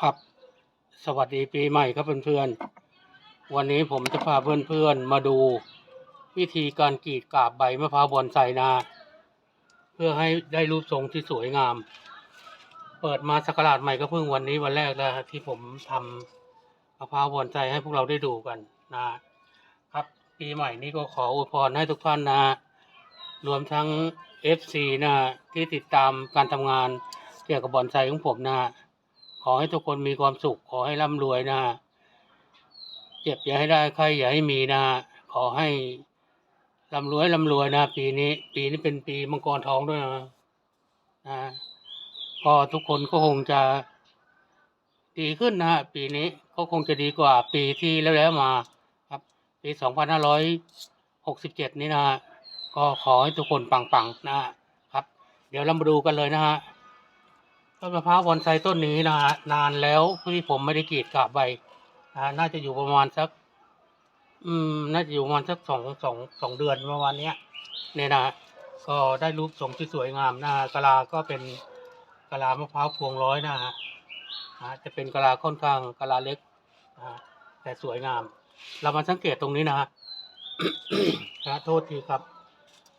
ครับสวัสดีปีใหม่ครับเพื่อนๆ วันนี้ผมจะพาเพื่อนๆมาดู วิธีการกรีดกาบใบมะพร้าวบอนไซนา เพื่อให้ได้รูปทรงที่สวยงาม เปิดมาสักราชใหม่ก็เพิ่งวันนี้วันแรกแล้วที่ผมทำมะพร้าวบอนไซให้พวกเราได้ดูกันนะครับ ปีใหม่นี้ก็ขออวยพรให้ทุกท่านนะ รวมทั้ง FC นะที่ติดตามการทำงานเกี่ยวกับบอนไซของผมนะ ขอให้ทุกคนมีความสุข ขอให้ร่ำรวยนะ เจ็บอย่าให้ได้ใครอย่าให้มีนะ ขอให้ร่ำรวยร่ำรวยนะ ปีนี้ ปีนี้เป็นปีมังกรทองด้วยนะนะก็ทุกคนก็คงจะ ดีขึ้นนะฮะปีนี้ก็คงจะดีกว่าปีที่แล้วแล้วมา ครับ ปีสองพันห้าร้อยหกสิบเจ็ดนี้นะฮะก็ขอให้ทุกคนปังๆนะฮะครับ เดี๋ยวเรามาดูกันเลยนะฮะ ต้นมะพร้าวบอนไซต้นนี้นะฮะนานแล้วที่ผมไม่ได้กรีดกาบใบนะฮะน่าจะอยู่ประมาณสัก อืม น่าจะอยู่ประมาณสักสองสองสองเดือนประมาณเนี้ยเนี่ยนะฮะก็ได้รูปทรงที่สวยงามนะฮะกะลาก็เป็นกะลามะพร้าวพวงร้อยนะฮะจะเป็นกะลาค่อนข้างกะลาเล็กนะฮะแต่สวยงาม เรามาสังเกตตรงนี้นะฮะนะโทษทีครับ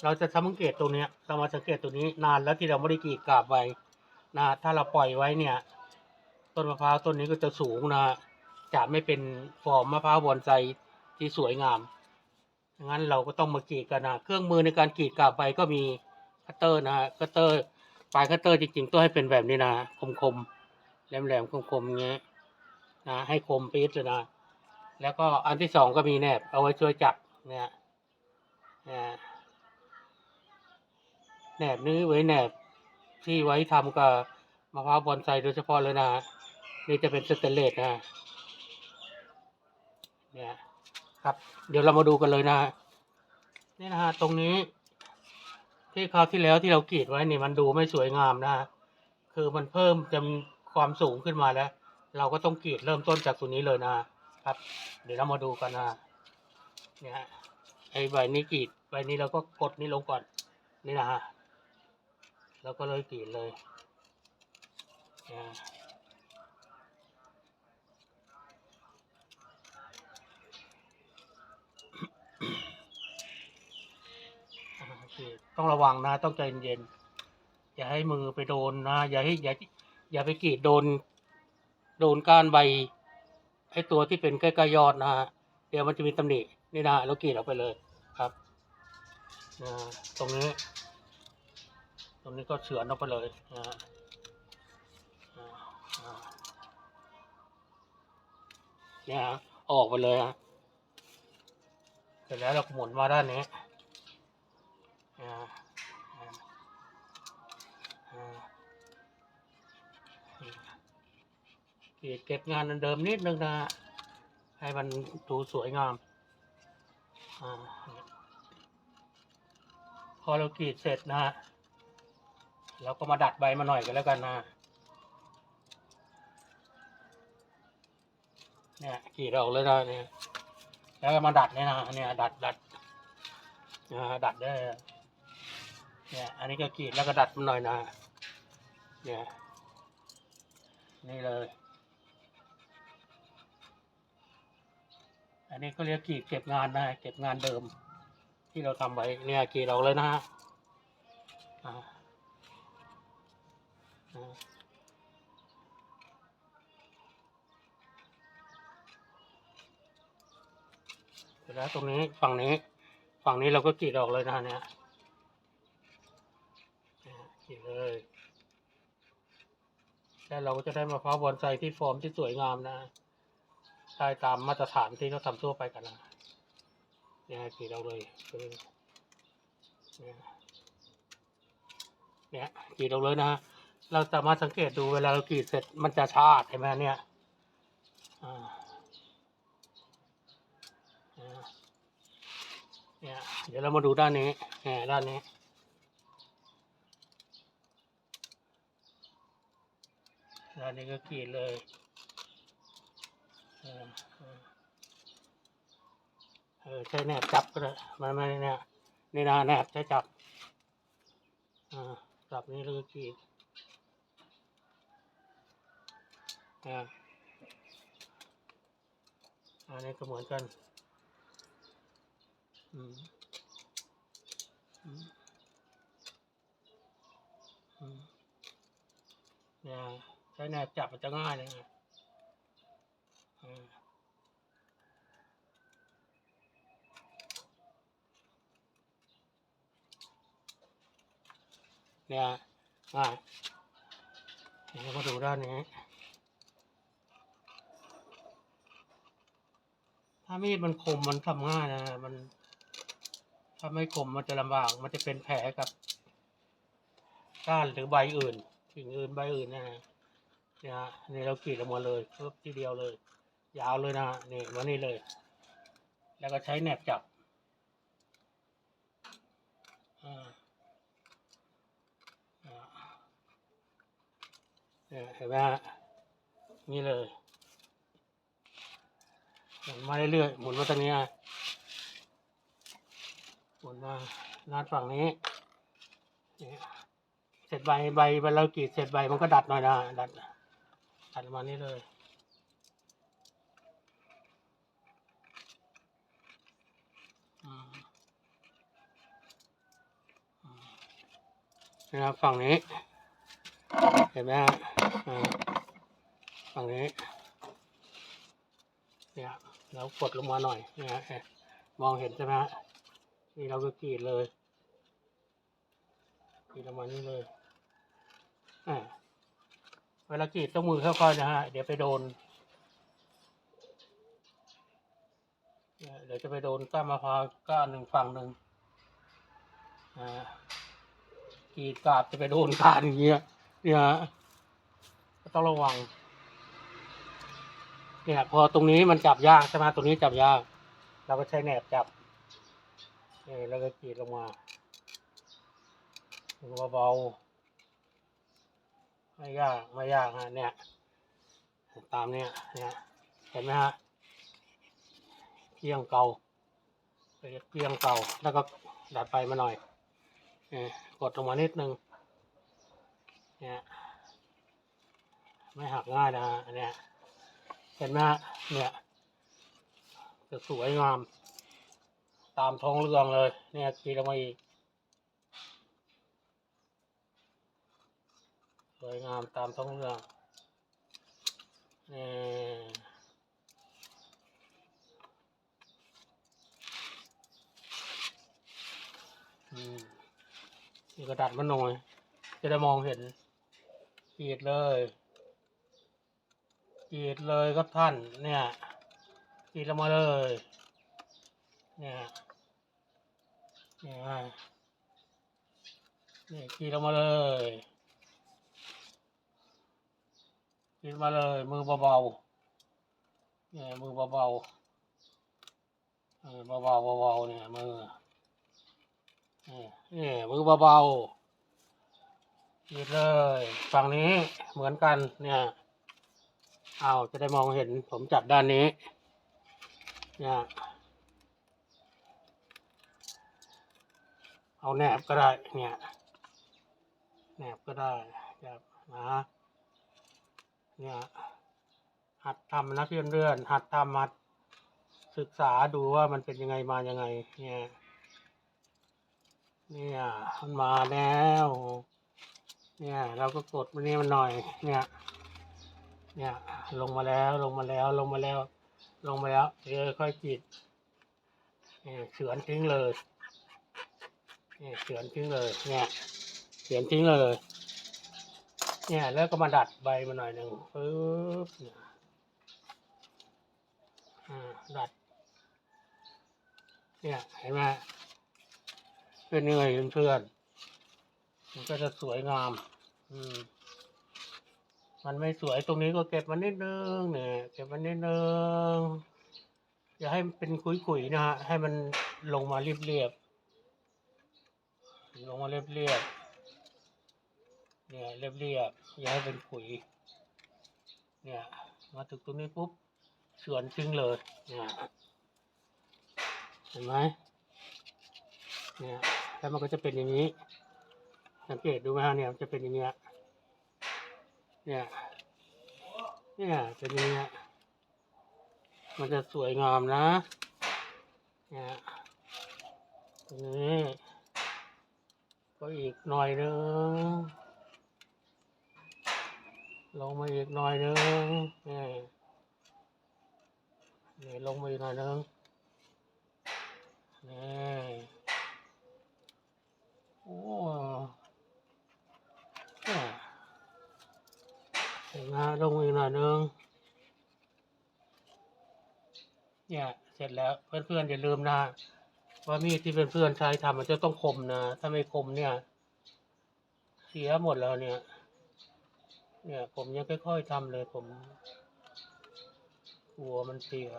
เราจะสังเกตตรงเนี้ย เรามาสังเกตตรงนี้นานแล้วที่เราไม่ได้กรีดกาบใบ นะถ้าเราปล่อยไว้เนี่ย ต้นมะพร้าวต้นนี้ก็จะสูงนะจะไม่เป็นฟอร์มมะพร้าวบอนไซที่สวยงามงั้นเราก็ต้องมากรีดกันนะเครื่องมือในการกรีดกาบใบก็มีคัตเตอร์นะคัตเตอร์ปลายคัตเตอร์จริงๆต้องให้เป็นแบบนี้นะคมๆแหลมๆคมๆอย่างเงี้ยนะให้คมปี๊ดเลยนะ แล้วก็อันที่สองก็มีแหนบ เอาไว้ช่วยจับเนี่ยนะแหนบนี้ไว้แหนบ ที่ไว้ทำกับมะพร้าวบอนไซโดยเฉพาะเลยนะนี่จะเป็นสเตนเลสนะเนี่ยครับ เดี๋ยวเรามาดูกันเลยนะนี่นะฮะตรงนี้ ที่คราวที่แล้วที่เรากรีดไว้นี่มันดูไม่สวยงามนะคือมันเพิ่มจำความสูงขึ้นมาแล้ว เราก็ต้องกรีดเริ่มต้นจากตัวนี้เลยนะครับ เดี๋ยวเรามาดูกันนะเนี่ยไอ้ใบนี้กรีดใบนี้เราก็กดนี้ลงก่อนนี่นะฮะ แล้วก็เลยกรีดเลยอ่าอ่ากรีดต้องระวังนะ ต้องใจเย็นๆอย่าให้มือไปโดนนะ อย่าให้อย่าอย่าไปกรีดโดน โดนก้านใบไอ้ตัวที่เป็นใกล้ๆยอดนะฮะเดี๋ยวมันจะมีตำหนินี่นะแล้วกรีดออกไปเลยครับอ่าตรงนี้ ตรงนี้ก็เฉือนออกไปเลยนะฮะเนี่ยฮะออกไปเลยฮะเสร็จแล้วเราหมุนมาด้านนี้อ่าอ่าอ่าเก็บงานเดิมนิดนึงนะให้มันดูสวยงามอพอเรากรีดเสร็จนะฮะ เราก็มาดัดใบมาหน่อยกันแล้วกันนะเนี่ยกรีดออกเลยนะเนี่ยแล้วก็มาดัดเนี่ยนะเนี่ยดัดดัดอ่าดัดได้เนี่ยอันนี้ก็กรีดแล้วก็ดัดมันหน่อยนะเนี่ยนี่เลย อันนี้ก็เรียกกรีดเก็บงานนะเก็บงานเดิม ที่เราทำไว้เนี่ยกรีดออกเลยนะฮะอ่า แล้วตรงนี้ฝั่งนี้ ฝั่งนี้เราก็กรีดออกเลยนะเนี่ยเนี่ยกรีดเลย แล้วเราก็จะได้มะพร้าวบอนไซที่ฟอร์มที่สวยงามนะได้ตามมาตรฐานที่เขาทำทั่วไปกันนะเนี่ยกรีดเอาเลยเนี่ยเนี่ยกรีดเอาเลยนะฮะ เราสามารถสังเกตดูเวลาเรากรีดเสร็จมันจะชาดเห็นไหมเนี่ยเนี่ยเดี๋ยวเรามาดูด้านนี้เนี่ยด้านนี้ด้านนี้ก็กรีดเลยเออเออเออใช้แนบจับก็ได้มันไม่เนี่ยนี่นะแนบใช้จับอ่าจับนี้แล้วก็กรีด อ่าอันนี้ก็เหมือนกัน อืม อืม อืมเนี่ยใช้แนบจับมันจะง่ายเลยนะอ่าเนี่ยง่ายเดี๋ยวมาดูด้านนี้ ถ้ามีดมันคมมันทำง่ายนะมันถ้าไม่คมมันจะลำบาก มันจะเป็นแผลกับก้านหรือใบอื่นสิ่งอื่นใบอื่นนะฮะเนี่ยฮะนี่เรากรีดออกมาเลยเพิ่มทีเดียวเลย ยาวเลยนะนี่มานี่เลย แล้วก็ใช้แหนบจับอ่าอ่าเนี่ยเห็นไหมฮะนี่เลย หมุนมาเรื่อยๆหมุนมาตรงนี้หมุนมาด้าฝั่งนี้เสร็จใบใบใบเรากรีดเสร็จใบมันก็ดัดหน่อยนะดัดดัดมานี่เลยนะครับฝั่งนี้ เห็นไหมฮะฝั่งนี้เนี่ย เรากดลงมาหน่อยนะฮะมองเห็นใช่ไหมฮะนี่เราก็กรีดเลยกรีดลงมานี่เลยอ่าเวลากรีดต้องมือค่อยๆนะฮะเดี๋ยวไปโดนเดี๋ยวจะไปโดนก้านมะพร้าวก้านหนึ่งฝั่งหนึ่งอ่ากรีดกาบจะไปโดนกานอย่างเงี้ยเนี่ยฮะต้องระวัง เนี่ยพอตรงนี้มันจับยากใช่ไหมตรงนี้จับยาก เราก็ใช้แหนบจับนี่แล้วก็กรีดลงมาลงเบาๆไม่ยากไม่ยากฮะเนี่ย ตามเนี่ยเนี่ยเห็นไหมฮะเกียงเก่าเกียงเก่าแล้วก็ดัดไปมาหน่อยเนี่ยกดลงมานิดนึงเนี่ยไม่หักง่ายนะฮะอันเนี่ย ห็นไหมเนี่ยจะสวยงาม ตามท้องเรื่องเลย เนี่ยกีลงมาอีกสวยงามตามท้องเรื่องนี่อืมนี่กระดัดมันหน่อย จะได้มองเห็นกรีดเลย กรีดเลยครับท่านเนี่ยกรีดลงมาเลยเนี่ยเนี่ยเนี่ยกรีดลงมาเลยกรีดมาเลยมือเบาๆเนี่ยมือเบาๆเออเบาๆเบาๆเนี่ยมือเนี่ยเนี่ยมือเบาๆกรีดเลยฝั่งนี้เหมือนกันเนี่ย เอาจะได้มองเห็นผมจับด้านนี้เนี่ยเอาแหนบก็ได้เนี่ยแหนบก็ได้จับนะเนี่ยหัดทำนะเพื่อนเรื่อนๆหัดทำหัดศึกษาดูว่ามันเป็นยังไงมายังไง เนี่ย เนี่ยมันมาแล้ว เนี่ย เราก็กดมันนี่มันหน่อย เนี่ย เนี่ยลงมาแล้วลงมาแล้วลงมาแล้ว ลงมาแล้วเดี๋ยวค่อยปิดเนี่ยเฉือนทิ้งเลยเนี่ยเฉือนทิ้งเลย เนี่ยเฉือนทิ้งเลย เนี่ยแล้วก็มาดัดใบมาหน่อยหนึ่งปึ๊บเนี่ยดัด เนี่ยเห็นไหมเป็นยังไงเพื่อนมันก็จะสวยงาม อืม มันไม่สวยตรงนี้ก็เก็บมันนิดนึงเนี่ยเก็บมันนิดนึงอย่าให้มันเป็นขุยๆนะฮะให้มันลงมาเรียบๆลงมาเรียบๆเนี่ยเรียบๆอย่าให้เป็นขุย เนี่ย มาถึงตรงนี้ปุ๊บเฉือนทิ้งเลยเนี่ยเห็นไหมเนี่ยแล้วมันก็จะเป็นอย่างนี้สังเกตดูไหมฮะเนี่ยมันจะเป็นอย่างเงี้ย เนี่ยเนี่ยเป็นอย่างเงี้ยมันจะสวยงามนะเนี่ยตรงนี้ก็อีกหน่อยนึงลงมาอีกหน่อยนึงนี่ยนี่ลงมาอีกหน่อยนึงนี่โอ้เนี่ยเห็ นไหมลงอีกหน่อยนึงเนี่ยเสร็จแล้วเพื่อนๆอย่าลืมนะว่ามีดที่เพื่อนๆใช้ทำมันจะต้องคมนะถ้าไม่คมเนี่ย เสียหมดแล้วเนี่ย เนี่ย ผมยังค่อยๆทำเลยผมกลัวมันเสีย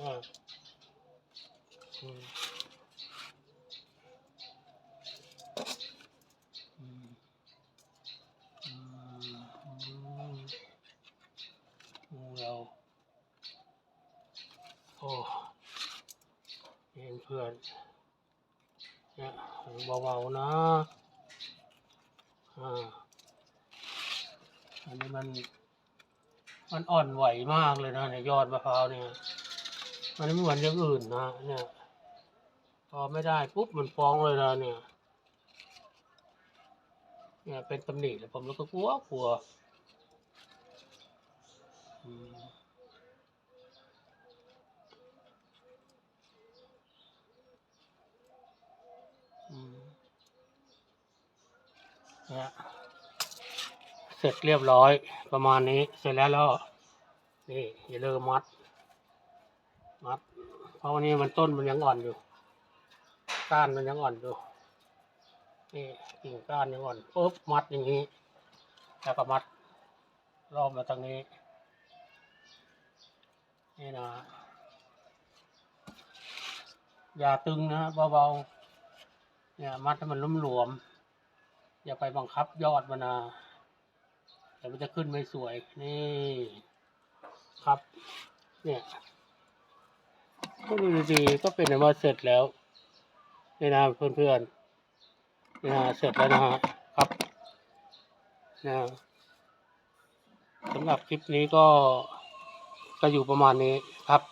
อ่าอืมอืมอืมอืมอืมเรา โอ้เห็ นเนี่ยเบาๆนะอ่าอันนี้มัน มันอ่อนไหวมากเลยนะเนี่ยยอดมะพร้าวเนี่ย มันไม่เหมือนอย่างอื่นนะเนี่ยพอไม่ได้ปุ๊บมันฟ้องเลยนะเนี่ย เนี่ยเป็นตำหนิเลยผมแล้วก็กลัวกลัวอืม เนี่ยเสร็จเรียบร้อยประมาณนี้เสร็จแล้วแล้วนี่อย่าลืมมัด มัด เพราะวันนี้มันต้นมันยังอ่อนอยู่ก้านมันยังอ่อนอยู่นี่กิ่งก้านยังอ่อนปุ๊บมัดอย่างนี้แล้วก็มัด รอบมาทางนี้ นี่นะอย่าตึงนะเบาๆเนี่ยมัดให้มันลุ่มหลวมๆ อย่าไปบังคับยอดมันนะเดี๋ยวมันจะขึ้นไม่สวยนี่ครับ เนี่ยก็ดูดีๆก็เป็นอันว่าเสร็จแล้วนี่นะเพื่อนๆนี่นะเสร็จแล้วนะฮะครับนะสำหรับคลิปนี้ก็ก็อยู่ประมาณนี้ครับ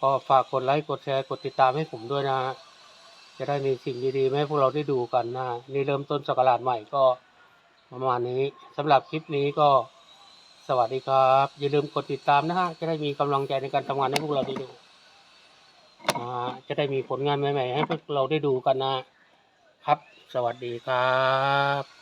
ก็ฝากกดไลค์กดแชร์กดติดตามให้ผมด้วยนะฮะ จะได้มีสิ่งดีๆให้พวกเราได้ดูกันนะนี่เริ่มต้นสกราชใหม่ก็ประมาณนี้สำหรับคลิปนี้ก็สวัสดีครับ อย่าลืมกดติดตามนะฮะจะได้มีกำลังใจในการทำงานให้พวกเราได้ดูนะจะได้มีผลงานใหม่ ๆ ให้พวกเราได้ดูกันนะครับ สวัสดีครับ